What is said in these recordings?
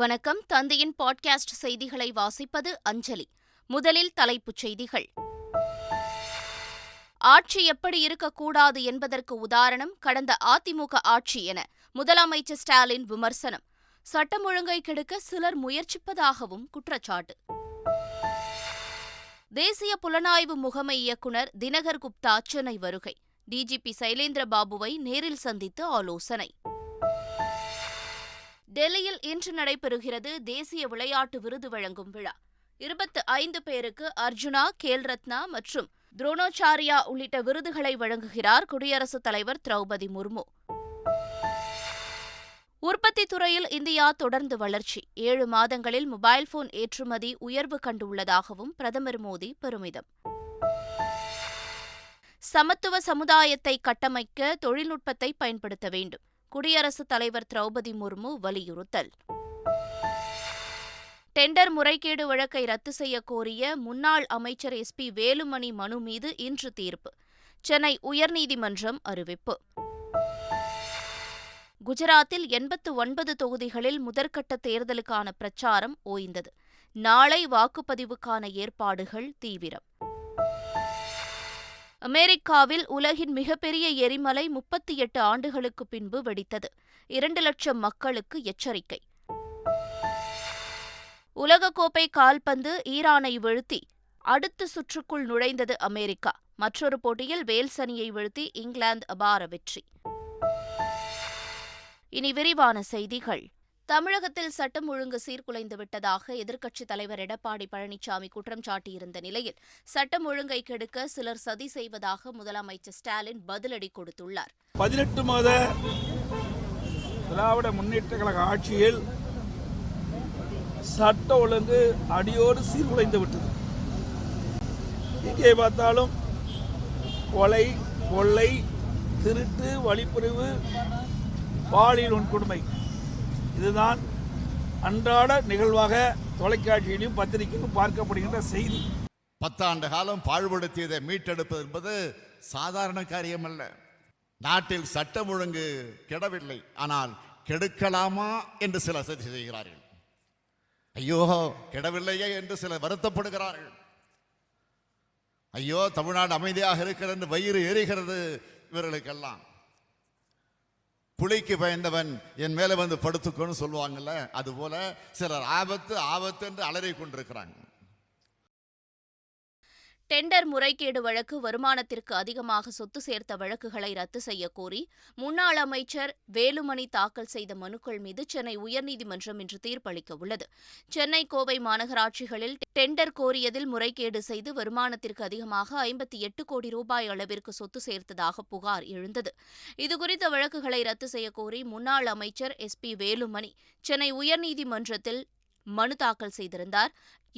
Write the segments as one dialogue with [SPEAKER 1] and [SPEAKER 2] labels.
[SPEAKER 1] வணக்கம் தந்தையின் பாட்காஸ்ட் செய்திகளை வாசிப்பது அஞ்சலி முதலில் தலைப்புச் செய்திகள் ஆட்சி எப்படி இருக்கக்கூடாது என்பதற்கு உதாரணம் கடந்த அதிமுக ஆட்சி என முதலமைச்சர் ஸ்டாலின் விமர்சனம் சட்டம் ஒழுங்கை கெடுக்க சிலர் முயற்சிப்பதாகவும் குற்றச்சாட்டு தேசிய புலனாய்வு முகமை இயக்குநர் தினகர் குப்தா சென்னை வருகை டிஜிபி சைலேந்திர பாபுவை நேரில் சந்தித்து ஆலோசனை டெல்லியில் இன்று நடைபெறுகிறது தேசிய விளையாட்டு விருது வழங்கும் விழா இருபத்து ஐந்து பேருக்கு அர்ஜுனா கேல் ரத்னா மற்றும் துரோணாச்சாரியா உள்ளிட்ட விருதுகளை வழங்குகிறார் குடியரசுத் தலைவர் திரௌபதி முர்மு உற்பத்தி துறையில் இந்தியா தொடர்ந்து வளர்ச்சி ஏழு மாதங்களில் மொபைல் போன் ஏற்றுமதி உயர்வு கண்டுள்ளதாகவும் பிரதமர் மோடி பெருமிதம் சமத்துவ சமுதாயத்தை கட்டமைக்க தொழில்நுட்பத்தை பயன்படுத்த வேண்டும் குடியரசுத் தலைவர் திரௌபதி முர்மு வலியுறுத்தல் டெண்டர் முறைகேடு வழக்கை ரத்து செய்ய கோரிய முன்னாள் அமைச்சர் எஸ் பி வேலுமணி மனு மீது இன்று தீர்ப்பு சென்னை உயர்நீதிமன்றம் அறிவிப்பு குஜராத்தில் எண்பத்து ஒன்பது தொகுதிகளில் முதற்கட்ட தேர்தலுக்கான பிரச்சாரம் ஓய்ந்தது நாளை வாக்குப்பதிவுக்கான ஏற்பாடுகள் தீவிரம் அமெரிக்காவில் உலகின் மிகப்பெரிய எரிமலை முப்பத்தி எட்டு ஆண்டுகளுக்கு பின்பு வெடித்தது இரண்டு லட்சம் மக்களுக்கு எச்சரிக்கை உலகக்கோப்பை கால்பந்து ஈரானை வீழ்த்தி அடுத்த சுற்றுக்குள் நுழைந்தது அமெரிக்கா மற்றொரு போட்டியில் வேல்ஸ் அணியை வீழ்த்தி இங்கிலாந்து அபார வெற்றி இனி விரிவான செய்திகள் தமிழகத்தில் சட்டம் ஒழுங்கு சீர்குலைந்து விட்டதாக எதிர்க்கட்சித் தலைவர் எடப்பாடி பழனிசாமி குற்றம் சாட்டியிருந்த நிலையில் சட்டம் ஒழுங்கை கெடுக்க சிலர் சதி செய்வதாக முதலமைச்சர் ஸ்டாலின் பதிலடி கொடுத்துள்ளார்
[SPEAKER 2] பதினெட்டு மாத திராவிட முன்னேற்ற கழக ஆட்சியில் சட்ட ஒழுங்கு அடியோடு சீர்குலைந்து விட்டது இங்கே பார்த்தாலும் கொலை கொள்ளை திருட்டு வழிப்பறிவு பாலியல் கொடுமை இதுதான் அன்றாட நிகழ்வாக தொலைக்காட்சியிலும் பத்திரிகையிலும் பார்க்கப்படுகின்ற செய்தி
[SPEAKER 3] பத்தாண்டு காலம் பாழ்படுத்தியதை மீட்டெடுப்பது என்பது சாதாரண காரியம் அல்ல நாட்டில் சட்டம் ஒழுங்கு கெடவில்லை ஆனால் கெடுக்கலாமா என்று சில சதி செய்கிறார்கள் ஐயோ கெடவில்லையே என்று சில வருத்தப்படுகிறார்கள் ஐயோ தமிழ்நாடு அமைதியாக இருக்கிறது என்று வயிறு எரிகிறது இவர்களுக்கெல்லாம் புளிக்கு பயந்தவன் என் மேலே வந்து படுத்துக்கோன்னு சொல்லுவாங்கல்ல அதுபோல் சிலர் ஆபத்து ஆபத்து என்று அலறி கொண்டிருக்கிறாங்க
[SPEAKER 1] டெண்டர் முறைகேடு வழக்கு வருமானத்திற்கு அதிகமாக சொத்து சேர்த்த வழக்குகளை ரத்து செய்யக்கோரி கோரி முன்னாள் அமைச்சர் வேலுமணி தாக்கல் செய்த மனுக்கள் மீது சென்னை உயர்நீதிமன்றம் இன்று தீர்ப்பளிக்க உள்ளது சென்னை கோவை மாநகராட்சிகளில் டெண்டர் கோரியதில் முறைகேடு செய்து வருமானத்திற்கு அதிகமாக ஐம்பத்தி எட்டு கோடி ரூபாய் அளவிற்கு சொத்து சேர்த்ததாக புகார் எழுந்தது இதுகுறித்த வழக்குகளை ரத்து செய்யக்கோரி முன்னாள் அமைச்சர் எஸ் பி வேலுமணி சென்னை உயர்நீதிமன்றத்தில் மனு தாக்கல் செய்திருந்தார்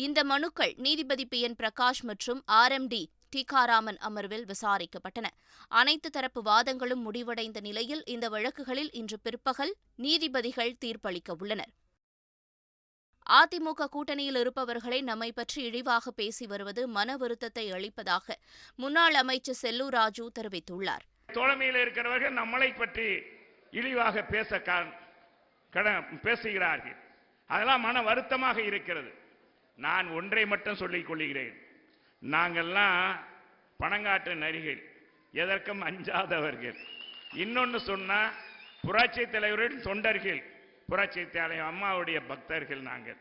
[SPEAKER 1] இந்த மனுக்கள் நீதிபதி பி என் பிரகாஷ் மற்றும் ஆர் எம் டி டீகாராமன் அமர்வில் விசாரிக்கப்பட்டன அனைத்து தரப்பு வாதங்களும் முடிவடைந்த நிலையில் இந்த வழக்குகளில் இன்று பிற்பகல் நீதிபதிகள் தீர்ப்பளிக்க உள்ளனர் அதிமுக கூட்டணியில் இருப்பவர்களை நம்மை பற்றி இழிவாக பேசி வருவது மன வருத்தத்தை அளிப்பதாக முன்னாள் அமைச்சர் செல்லூர் ராஜு தெரிவித்துள்ளார்
[SPEAKER 4] தோழமையில் இருக்கிறவர்கள் நம்மளை பற்றி இழிவாக பேச பேசுகிறார்கள் அதெல்லாம் மன வருத்தமாக இருக்கிறது நான் ஒன்றை மட்டும் சொல்லிக் கொள்கிறேன் நாங்கள்லாம் பணங்காற்று நரிகள் எதற்கும் அஞ்சாதவர்கள் இன்னொன்று சொன்னால் புராட்சி தலைவரின் தொண்டர்கள் புராட்சி தலைவர் அம்மாவுடைய பக்தர்கள் நாங்கள்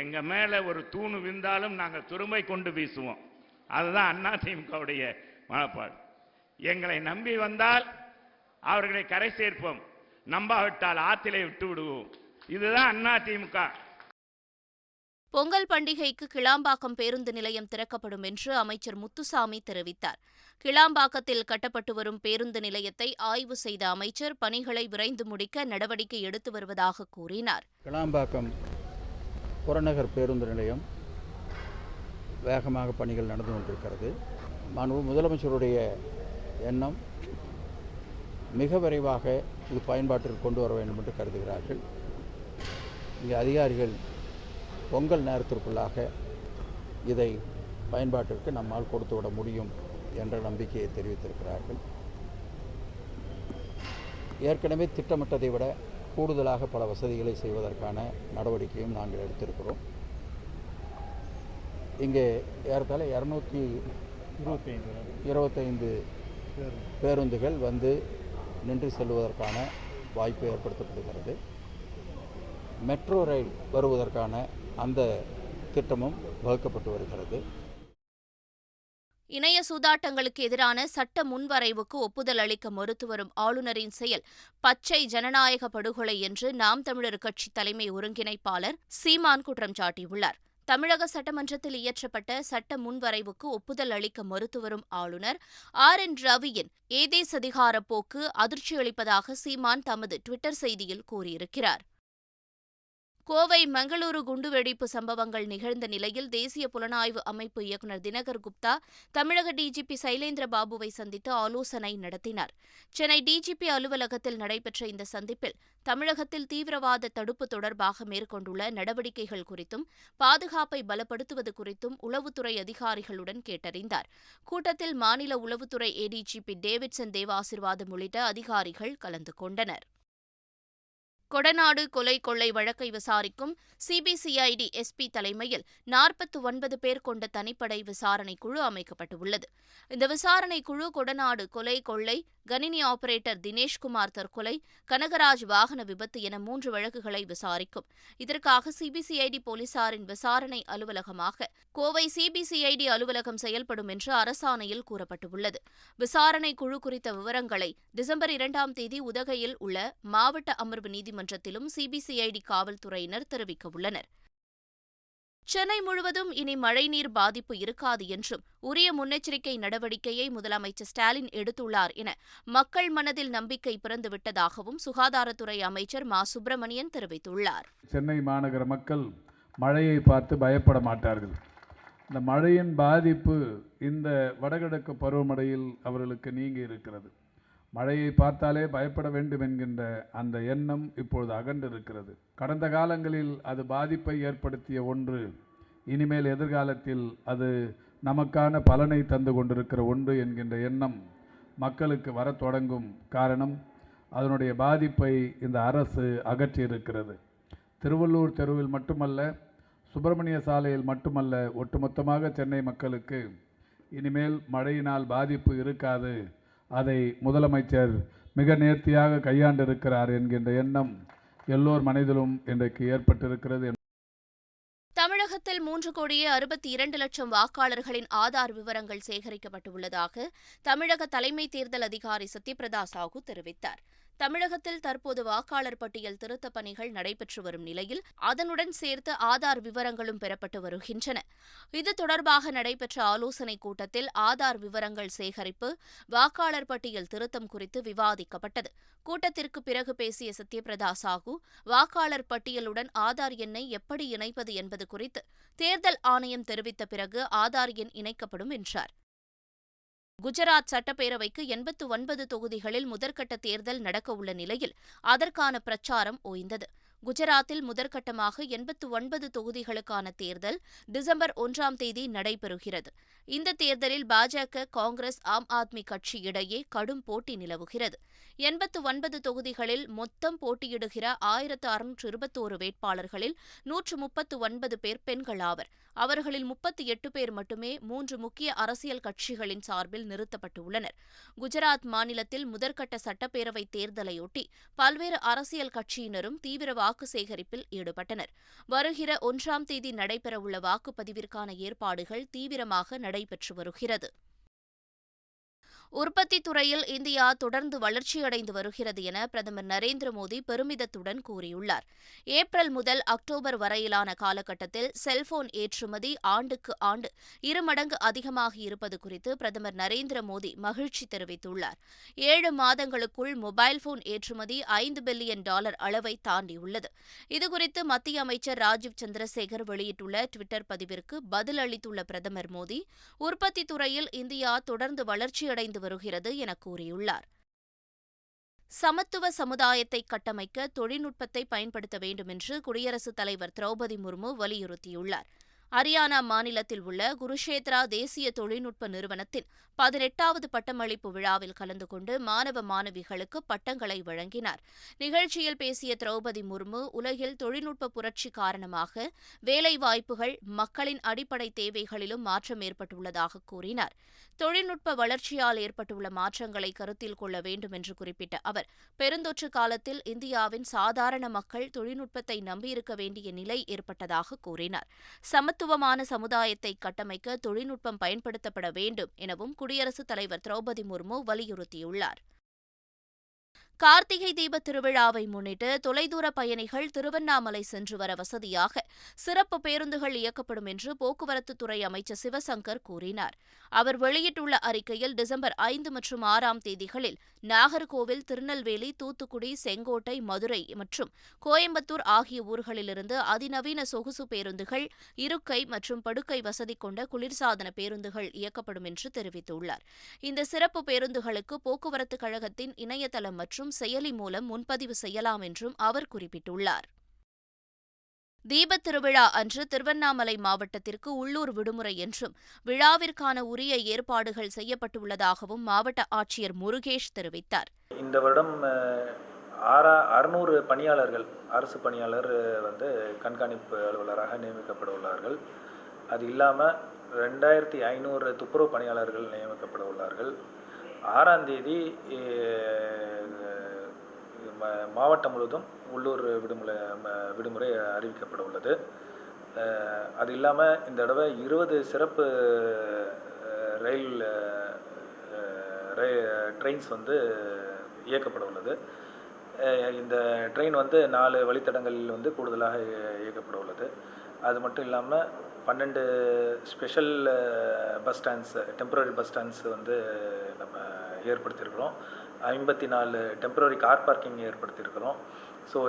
[SPEAKER 4] எங்கள் மேலே ஒரு தூணு விழுந்தாலும் நாங்கள் துருமை கொண்டு வீசுவோம் அதுதான் அண்ணா திமுகவுடைய மனப்பாடு எங்களை நம்பி வந்தால் அவர்களை கரை சேர்ப்போம் நம்பாவிட்டால் ஆத்திலே விட்டு விடுவோம் இதுதான் அண்ணா திமுக
[SPEAKER 1] பொங்கல் பண்டிகைக்கு கிளாம்பாக்கம் பேருந்து நிலையம் திறக்கப்படும் என்று அமைச்சர் முத்துசாமி தெரிவித்தார் கிளாம்பாக்கத்தில் கட்டப்பட்டு வரும் பேருந்து நிலையத்தை ஆய்வு செய்த அமைச்சர் பணிகளை விரைந்து முடிக்க நடவடிக்கை எடுத்து வருவதாக கூறினார்
[SPEAKER 5] கிளாம்பாக்கம் புறநகர் பேருந்து நிலையம் வேகமாக பணிகள் நடந்து கொண்டிருக்கிறது மாண்பு முதலமைச்சருடைய எண்ணம் மிக விரைவாக இது பயன்பாட்டிற்கு கொண்டு வர வேண்டும் என்று கருதுகிறார்கள் இங்கே அதிகாரிகள் பொங்கல் நேரத்திற்குள்ளாக இதை பயன்பாட்டிற்கு நம்மால் கொடுத்துவிட முடியும் என்ற நம்பிக்கையை தெரிவித்திருக்கிறார்கள் ஏற்கனவே திட்டமிட்டதை விட கூடுதலாக பல வசதிகளை செய்வதற்கான நடவடிக்கையும் நாங்கள் எடுத்திருக்கிறோம் இங்கே ஏறத்தாழ இரநூத்தி இருபத்தைந்து இருபத்தைந்து பேருந்துகள் வந்து நின்று செல்வதற்கான வாய்ப்பு ஏற்படுத்தப்படுகிறது மெட்ரோ ரயில் வருவதற்கான அந்த திட்டமும் வகுக்கப்பட்டு வருகிறது
[SPEAKER 1] இணைய சூதாட்டங்களுக்கு எதிரான சட்ட முன்வரைவுக்கு ஒப்புதல் அளிக்க மறுத்து வரும் ஆளுநரின் செயல் பச்சை ஜனநாயக படுகொலை என்று நாம் தமிழர் கட்சி தலைமை ஒருங்கிணைப்பாளர் சீமான் குற்றம் சாட்டியுள்ளார் தமிழக சட்டமன்றத்தில் இயற்றப்பட்ட சட்ட முன்வரைவுக்கு ஒப்புதல் அளிக்க மறுத்து வரும் ஆளுநர் ஆர் என் ரவியின் ஏதேசதிகார போக்கு அதிர்ச்சியளிப்பதாக சீமான் தமது டுவிட்டர் செய்தியில் கூறியிருக்கிறார் கோவை மங்களூரு குண்டுவெடிப்பு சம்பவங்கள் நிகழ்ந்த நிலையில் தேசிய புலனாய்வு அமைப்பு இயக்குநர் தினகர் குப்தா தமிழக டிஜிபி சைலேந்திர பாபுவை சந்தித்து ஆலோசனை நடத்தினார் சென்னை டிஜிபி அலுவலகத்தில் நடைபெற்ற இந்த சந்திப்பில் தமிழகத்தில் தீவிரவாத தடுப்பு தொடர்பாக மேற்கொண்டுள்ள நடவடிக்கைகள் குறித்தும் பாதுகாப்பை பலப்படுத்துவது குறித்தும் உளவுத்துறை அதிகாரிகளுடன் கேட்டறிந்தார் கூட்டத்தில் மாநில உளவுத்துறை ஏடிஜிபி டேவிட்சன் தேவாசிர்வாதம் உள்ளிட்ட அதிகாரிகள் கலந்து கொண்டனர் கொடநாடு கொலை கொள்ளை வழக்கை விசாரிக்கும் சிபிசிஐடி எஸ்பி தலைமையில் நாற்பத்தி ஒன்பது பேர் கொண்ட தனிப்படை விசாரணை குழு அமைக்கப்பட்டுள்ளது இந்த விசாரணை குழு கொடநாடு கொலை கொள்ளை கணினி ஆபரேட்டர் தினேஷ்குமார் தற்கொலை கனகராஜ் வாகன விபத்து என மூன்று வழக்குகளை விசாரிக்கும் இதற்காக சிபிசிஐடி போலீசாரின் விசாரணை அலுவலகமாக கோவை சிபிசிஐடி அலுவலகம் செயல்படும் என்று அரசாணையில் கூறப்பட்டுள்ளது விசாரணை குழு குறித்த விவரங்களை டிசம்பர் இரண்டாம் தேதி உதகையில் உள்ள மாவட்ட அமர்வு நீதிமன்ற நீதிமன்றத்திலும் சிபிசிஐடி காவல்துறையினர் தெரிவிக்கவுள்ளனர் சென்னை முழுவதும் இனி மழைநீர் பாதிப்பு இருக்காது என்றும் உரிய முன்னெச்சரிக்கை நடவடிக்கையை முதலமைச்சர் ஸ்டாலின் எடுத்துள்ளார் என மக்கள் மனதில் நம்பிக்கை பிறந்துவிட்டதாகவும் சுகாதாரத்துறை அமைச்சர் மா சுப்பிரமணியன் தெரிவித்துள்ளார்
[SPEAKER 6] சென்னை மாநகர மக்கள் மழையை பார்த்து பயப்பட மாட்டார்கள் இந்த மழையின் பாதிப்பு இந்த வடகிழக்கு பருவமழையில் அவர்களுக்கு நீங்கி இருக்கிறது மழையை பார்த்தாலே பயப்பட வேண்டும் என்கின்ற அந்த எண்ணம் இப்பொழுது அகன்றிருக்கிறது கடந்த காலங்களில் அது பாதிப்பை ஏற்படுத்திய ஒன்று இனிமேல் எதிர்காலத்தில் அது நமக்கான பலனை தந்து கொண்டிருக்கிற ஒன்று என்கின்ற எண்ணம் மக்களுக்கு வர தொடங்கும் காரணம் அதனுடைய பாதிப்பை இந்த அரசு அகற்றியிருக்கிறது திருவள்ளூர் தெருவில் மட்டுமல்ல சுப்பிரமணிய சாலையில் மட்டுமல்ல ஒட்டுமொத்தமாக சென்னை மக்களுக்கு இனிமேல் மழையினால் பாதிப்பு இருக்காது அதை முதலமைச்சர் மிக நேர்த்தியாக கையாண்டிருக்கிறார் என்கின்ற எண்ணம் எல்லோர் மனதிலும் இன்றைக்கு ஏற்பட்டிருக்கிறது
[SPEAKER 1] தமிழகத்தில் மூன்று கோடியே அறுபத்தி இரண்டு லட்சம் வாக்காளர்களின் ஆதார் விவரங்கள் சேகரிக்கப்பட்டுள்ளதாக தமிழக தலைமை தேர்தல் அதிகாரி சத்யபிரதா சாஹூ தெரிவித்தார் தமிழகத்தில் தற்போது வாக்காளர் பட்டியல் திருத்தப் பணிகள் நடைபெற்று வரும் நிலையில் அதனுடன் சேர்த்து ஆதார் விவரங்களும் பெறப்பட்டு வருகின்றன இது தொடர்பாக நடைபெற்ற ஆலோசனைக் கூட்டத்தில் ஆதார் விவரங்கள் சேகரிப்பு வாக்காளர் பட்டியல் திருத்தம் குறித்து விவாதிக்கப்பட்டது கூட்டத்திற்கு பிறகு பேசிய சத்யபிரதா சாஹூ வாக்காளர் பட்டியலுடன் ஆதார் எண்ணை எப்படி இணைப்பது என்பது குறித்து தேர்தல் ஆணையம் தெரிவித்த பிறகு ஆதார் எண் இணைக்கப்படும் என்றார் குஜராத் சட்டப்பேரவைக்கு எண்பத்து ஒன்பது தொகுதிகளில் முதற்கட்ட தேர்தல் நடக்கவுள்ள நிலையில் அதற்கான பிரச்சாரம் ஓய்ந்தது குஜராத்தில் முதற்கட்டமாக எண்பத்து ஒன்பது தொகுதிகளுக்கான தேர்தல் டிசம்பர் ஒன்றாம் தேதி நடைபெறுகிறது இந்த தேர்தலில் பாஜக காங்கிரஸ் ஆம் ஆத்மி கட்சி இடையே கடும் போட்டி நிலவுகிறது எண்பத்து ஒன்பது தொகுதிகளில் மொத்தம் போட்டியிடுகிற ஆயிரத்து அறுநூற்று இருபத்தோரு வேட்பாளர்களில் நூற்று முப்பத்து ஒன்பது பேர் பெண்கள் ஆவர் அவர்களில் முப்பத்தி எட்டு பேர் மட்டுமே மூன்று முக்கிய அரசியல் கட்சிகளின் சார்பில் நிறுத்தப்பட்டுள்ளனர் குஜராத் மாநிலத்தில் முதற்கட்ட சட்டப்பேரவைத் தேர்தலையொட்டி பல்வேறு அரசியல் கட்சியினரும் தீவிரவாக வாக்கு சேகரிப்பில் ஈடுபட்டனர் வருகிற ஒன்றாம் தேதி நடைபெறவுள்ள வாக்குப்பதிவிற்கான ஏற்பாடுகள் தீவிரமாக நடைபெற்று வருகிறது உற்பத்தி துறையில் இந்தியா தொடர்ந்து வளர்ச்சியடைந்து வருகிறது என பிரதமர் நரேந்திர மோடி பெருமிதத்துடன் கூறியுள்ளார் ஏப்ரல் முதல் அக்டோபர் வரையிலான காலகட்டத்தில் செல்போன் ஏற்றுமதி ஆண்டுக்கு ஆண்டு இருமடங்கு அதிகமாகி இருப்பது குறித்து பிரதமர் நரேந்திர மோடி மகிழ்ச்சி தெரிவித்துள்ளார் ஏழு மாதங்களுக்குள் மொபைல் போன் ஏற்றுமதி ஐந்து பில்லியன் டாலர் அளவை தாண்டியுள்ளது இதுகுறித்து மத்திய அமைச்சர் ராஜீவ் சந்திரசேகர் வெளியிட்டுள்ள டுவிட்டர் பதிவிற்கு பதிலளித்துள்ள பிரதமர் மோடி உற்பத்தி துறையில் இந்தியா தொடர்ந்து வளர்ச்சியடைந்து வருகிறது என கூறியுள்ளார் சமத்துவ சமுதாயத்தை கட்டமைக்க தொழில்நுட்பத்தை பயன்படுத்த வேண்டுமென்று குடியரசுத் தலைவர் திரௌபதி முர்மு வலியுறுத்தியுள்ளார் ஹரியானா மாநிலத்தில் உள்ள குருஷேத்ரா தேசிய தொழில்நுட்ப நிறுவனத்தின் பதினெட்டாவது பட்டமளிப்பு விழாவில் கலந்து கொண்டு மாணவ மாணவிகளுக்கு பட்டங்களை வழங்கினார் நிகழ்ச்சியில் பேசிய திரௌபதி முர்மு உலகில் தொழில்நுட்ப புரட்சி காரணமாக வேலைவாய்ப்புகள் மக்களின் அடிப்படை தேவைகளிலும் மாற்றம் ஏற்பட்டுள்ளதாக கூறினார் தொழில்நுட்ப வளர்ச்சியால் ஏற்பட்டுள்ள மாற்றங்களை கருத்தில் கொள்ள வேண்டும் என்று குறிப்பிட்ட அவர் பெருந்தொற்று காலத்தில் இந்தியாவின் சாதாரண மக்கள் தொழில்நுட்பத்தை நம்பியிருக்க வேண்டிய நிலை ஏற்பட்டதாக கூறினார் சமத்துவ சமத்துவமான சமுதாயத்தை கட்டமைக்க தொழில்நுட்பம் பயன்படுத்தப்பட வேண்டும் எனவும் குடியரசுத் தலைவர் திரௌபதி முர்மு வலியுறுத்தியுள்ளார் கார்த்திகை தீப திருவிழாவை முன்னிட்டு தொலைதூர பயணிகள் திருவண்ணாமலை சென்று வர வசதியாக சிறப்பு பேருந்துகள் இயக்கப்படும் என்று போக்குவரத்து துறை அமைச்சர் சிவசங்கர் கூறினார் அவர் வெளியிட்டுள்ள அறிக்கையில் டிசம்பர் ஐந்து மற்றும் ஆறாம் தேதிகளில் நாகர்கோவில் திருநெல்வேலி தூத்துக்குடி செங்கோட்டை மதுரை மற்றும் கோயம்புத்தூர் ஆகிய ஊர்களிலிருந்து அதிநவீன சொகுசு பேருந்துகள் இருக்கை மற்றும் படுக்கை வசதி கொண்ட குளிர்சாதன பேருந்துகள் இயக்கப்படும் என்று தெரிவித்துள்ளார் இந்த சிறப்பு பேருந்துகளுக்கு போக்குவரத்து கழகத்தின் இணையதளம் மற்றும் செயலி மூலம் முன்பதிவு செய்யலாம் என்றும் அவர் குறிப்பிட்டுள்ளார் தீபத் திருவிழா அன்று திருவண்ணாமலை மாவட்டத்திற்கு உள்ளூர் விடுமுறை என்றும் விழாவிற்கான உரிய ஏற்பாடுகள் செய்யப்பட்டுள்ளதாகவும் மாவட்ட ஆட்சியர் முருகேஷ் தெரிவித்தார்
[SPEAKER 7] இந்த வருடம் அறுநூறு பணியாளர்கள் அரசு பணியாளர் வந்து கண்காணிப்பு அலுவலராக நியமிக்கப்பட உள்ளார்கள் அது இல்லாமல் ரெண்டாயிரத்தி ஐநூறு துப்புரவு பணியாளர்கள் நியமிக்கப்பட உள்ளார்கள் ஆறாம் தேதி மாவட்டம் முழுவதும் உள்ளூர் விடுமுறை விடுமுறை அறிவிக்கப்பட உள்ளது அது இல்லாமல் இந்த தடவை இருபது சிறப்பு ரயில் ட்ரெயின்ஸ் வந்து இயக்கப்பட உள்ளது இந்த ட்ரெயின் வந்து நாலு வழித்தடங்களில் வந்து கூடுதலாக இயக்கப்பட உள்ளது அது மட்டும் இல்லாமல் பன்னெண்டு special bus stands temporary bus stands வந்து ஏற்படுத்தியிருக்கிறோம் ஐம்பத்தி நாலு டெம்பரரி கார் பார்க்கிங் ஏற்படுத்தியிருக்கிறோம் ஸோ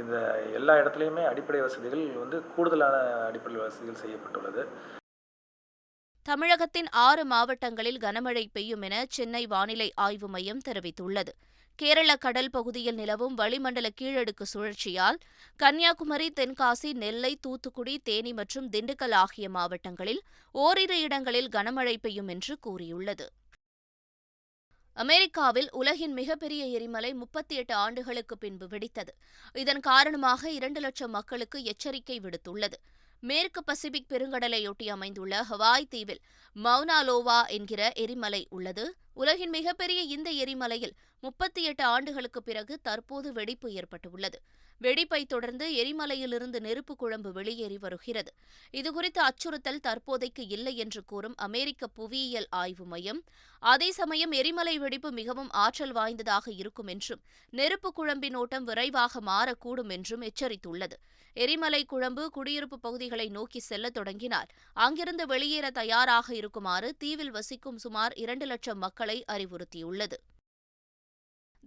[SPEAKER 7] இந்த எல்லா இடத்துலையுமே அடிப்படை வசதிகள் வந்து கூடுதலான அடிப்படை வசதிகள் செய்யப்பட்டுள்ளது
[SPEAKER 1] தமிழகத்தின் ஆறு மாவட்டங்களில் கனமழை பெய்யும் என சென்னை வானிலை ஆய்வு மையம் தெரிவித்துள்ளது கேரள கடல் பகுதியில் நிலவும் வளிமண்டல கீழடுக்கு சுழற்சியால் கன்னியாகுமரி தென்காசி நெல்லை தூத்துக்குடி தேனி மற்றும் திண்டுக்கல் ஆகிய மாவட்டங்களில் ஓரிரு இடங்களில் கனமழை பெய்யும் என்று கூறியுள்ளது அமெரிக்காவில் உலகின் மிகப்பெரிய எரிமலை முப்பத்தி எட்டு ஆண்டுகளுக்கு பின்பு வெடித்தது இதன் காரணமாக இரண்டு லட்சம் மக்களுக்கு எச்சரிக்கை விடுத்துள்ளது மேற்கு பசிபிக் பெருங்கடலையொட்டி அமைந்துள்ள ஹவாய் தீவில் மவுனாலோவா என்கிற எரிமலை உள்ளது உலகின் மிகப்பெரிய இந்த எரிமலையில் முப்பத்தி எட்டு ஆண்டுகளுக்கு பிறகு தற்போது வெடிப்பு ஏற்பட்டுள்ளது வெடிப்பை தொடர்ந்து எரிமலையிலிருந்து நெருப்பு குழம்பு வெளியேறி வருகிறது இதுகுறித்த அச்சுறுத்தல் தற்போதைக்கு இல்லை என்று கூறும் அமெரிக்க புவியியல் ஆய்வு மையம் அதே சமயம் எரிமலை வெடிப்பு மிகவும் ஆற்றல் வாய்ந்ததாக இருக்கும் என்றும் நெருப்பு குழம்பின் ஓட்டம் விரைவாக மாறக்கூடும் என்றும் எச்சரித்துள்ளது எரிமலை குழம்பு குடியிருப்பு பகுதிகளை நோக்கி செல்ல தொடங்கினால் அங்கிருந்து வெளியேற தயாராக இருக்குமாறு தீவில் வசிக்கும் சுமார் இரண்டு லட்சம் மக்களை அறிவுறுத்தியுள்ளது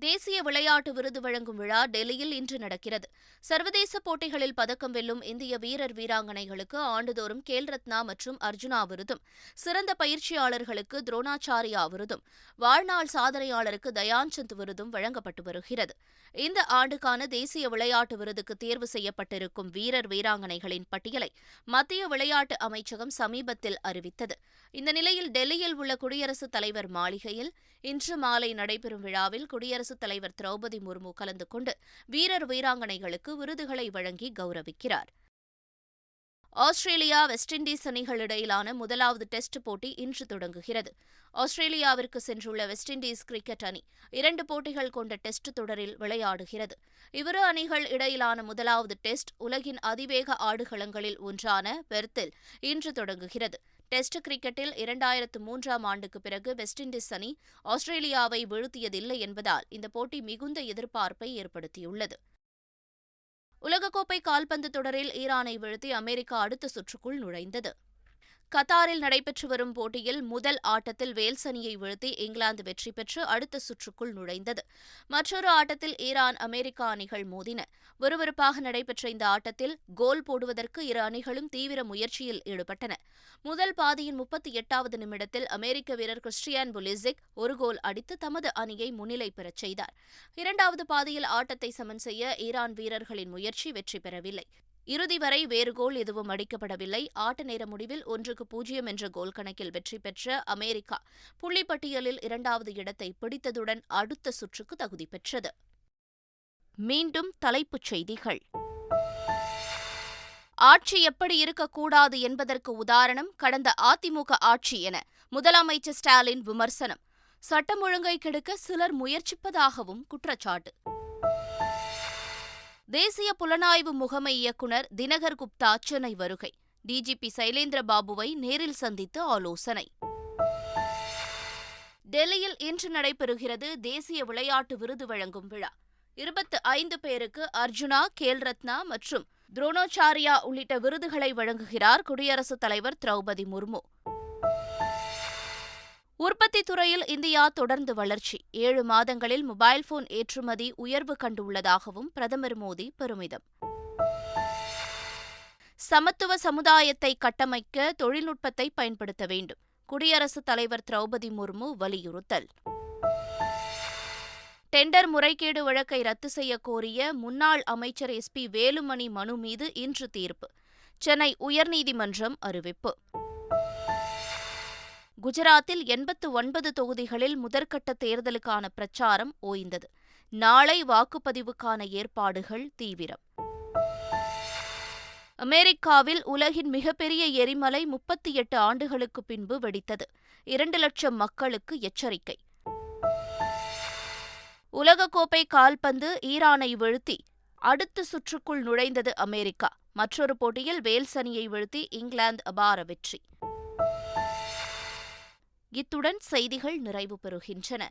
[SPEAKER 1] தேசிய விளையாட்டு விருது வழங்கும் விழா டெல்லியில் இன்று நடக்கிறது சர்வதேச போட்டிகளில் பதக்கம் வெல்லும் இந்திய வீரர் வீராங்கனைகளுக்கு ஆண்டுதோறும் கேல் ரத்னா மற்றும் அர்ஜுனா விருதும் சிறந்த பயிற்சியாளர்களுக்கு துரோணாச்சாரியா விருதும் வாழ்நாள் சாதனையாளருக்கு தயான்சந்த் விருதும் வழங்கப்பட்டு வருகிறது இந்த ஆண்டுக்கான தேசிய விளையாட்டு விருதுக்கு தேர்வு செய்யப்பட்டிருக்கும் வீரர் வீராங்கனைகளின் பட்டியலை மத்திய விளையாட்டு அமைச்சகம் சமீபத்தில் அறிவித்தது இந்த நிலையில் டெல்லியில் உள்ள குடியரசுத் தலைவர் மாளிகையில் இன்று மாலை நடைபெறும் விழாவில் குடியரசு குடியரசுத் தலைவர் திரௌபதி முர்மு கலந்து கொண்டு வீரர் வீராங்கனைகளுக்கு விருதுகளை வழங்கி கௌரவிக்கிறார் ஆஸ்திரேலியா வெஸ்ட் இண்டீஸ் அணிகள் முதலாவது டெஸ்ட் போட்டி இன்று தொடங்குகிறது ஆஸ்திரேலியாவிற்கு சென்றுள்ள வெஸ்ட் இண்டீஸ் கிரிக்கெட் அணி இரண்டு போட்டிகள் கொண்ட டெஸ்ட் தொடரில் விளையாடுகிறது இவ்விரு அணிகள் இடையிலான முதலாவது டெஸ்ட் உலகின் அதிவேக ஆடுகளங்களில் ஒன்றான பெர்த்தில் இன்று தொடங்குகிறது டெஸ்ட் கிரிக்கெட்டில் இரண்டாயிரத்து மூன்றாம் ஆண்டுக்கு பிறகு வெஸ்ட் இண்டீஸ் அணி ஆஸ்திரேலியாவை வீழ்த்தியதில்லை என்பதால் இந்த போட்டி மிகுந்த எதிர்பார்ப்பை ஏற்படுத்தியுள்ளது உலகக்கோப்பை கால்பந்து தொடரில் ஈரானை வீழ்த்தி அமெரிக்கா அடுத்த சுற்றுக்குள் நுழைந்தது கத்தாரில் நடைபெற்று வரும் போட்டியில் முதல் ஆட்டத்தில் வேல்ஸ் அணியை வீழ்த்தி இங்கிலாந்து வெற்றி பெற்று அடுத்த சுற்றுக்குள் நுழைந்தது மற்றொரு ஆட்டத்தில் ஈரான் அமெரிக்கா அணிகள் மோதின விறுவிறுப்பாக நடைபெற்ற இந்த ஆட்டத்தில் கோல் போடுவதற்கு இரு அணிகளும் தீவிர முயற்சியில் ஈடுபட்டன முதல் பாதியின் முப்பத்தி எட்டாவது நிமிடத்தில் அமெரிக்க வீரர் கிறிஸ்டியான் புலிசிக் ஒரு கோல் அடித்து தமது அணியை முன்னிலை பெறச் செய்தார் இரண்டாவது பாதியில் ஆட்டத்தை சமன் செய்ய ஈரான் வீரர்களின் முயற்சி வெற்றி பெறவில்லை இறுதி வரை வேறு கோல் எதுவும் அடிக்கப்படவில்லை ஆட்ட நேர முடிவில் ஒன்றுக்கு பூஜ்ஜியம் என்ற கோல் கணக்கில் வெற்றி பெற்ற அமெரிக்கா புள்ளிப்பட்டியலில் இரண்டாவது இடத்தை பிடித்ததுடன் அடுத்த சுற்றுக்கு தகுதி பெற்றது மீண்டும் தலைப்புச் செய்திகள் ஆட்சி எப்படி இருக்கக்கூடாது என்பதற்கு உதாரணம் கடந்த அதிமுக ஆட்சி என முதலமைச்சர் ஸ்டாலின் விமர்சனம் சட்டம் ஒழுங்கை கெடுக்க சிலர் முயற்சிப்பதாகவும் குற்றச்சாட்டு தேசிய புலனாய்வு முகமை இயக்குநர் தினகர் குப்தா சென்னை வருகை டிஜிபி சைலேந்திர பாபுவை நேரில் சந்தித்து ஆலோசனை டெல்லியில் இன்று நடைபெறுகிறது தேசிய விளையாட்டு விருது வழங்கும் விழா இருபத்து ஐந்து பேருக்கு அர்ஜுனா கேல் ரத்னா மற்றும் துரோணாச்சாரியா உள்ளிட்ட விருதுகளை வழங்குகிறார் குடியரசுத் தலைவர் திரௌபதி முர்மு உற்பத்தி துறையில் இந்தியா தொடர்ந்து வளர்ச்சி ஏழு மாதங்களில் மொபைல் போன் ஏற்றுமதி உயர்வு கண்டுள்ளதாகவும் பிரதமர் மோடி பெருமிதம் சமத்துவ சமுதாயத்தை கட்டமைக்க தொழில்நுட்பத்தை பயன்படுத்த வேண்டும் குடியரசுத் தலைவர் திரௌபதி முர்மு வலியுறுத்தல் டெண்டர் முறைகேடு வழக்கை ரத்து செய்ய கோரிய முன்னாள் அமைச்சர் எஸ் பி வேலுமணி மனு மீது இன்று தீர்ப்பு சென்னை உயர்நீதிமன்றம் அறிவிப்பு குஜராத்தில் எண்பத்து ஒன்பது தொகுதிகளில் முதற்கட்ட தேர்தலுக்கான பிரச்சாரம் ஓய்ந்தது நாளை வாக்குப்பதிவுக்கான ஏற்பாடுகள் தீவிரம் அமெரிக்காவில் உலகின் மிகப்பெரிய எரிமலை முப்பத்தி எட்டு ஆண்டுகளுக்கு பின்பு வெடித்தது இரண்டு லட்சம் மக்களுக்கு எச்சரிக்கை உலகக்கோப்பை கால்பந்து ஈரானை வீழ்த்தி அடுத்த சுற்றுக்குள் நுழைந்தது அமெரிக்கா மற்றொரு போட்டியில் வேல்சனியை வீழ்த்தி இங்கிலாந்து அபார வெற்றி இத்துடன் செய்திகள் நிறைவு பெறுகின்றன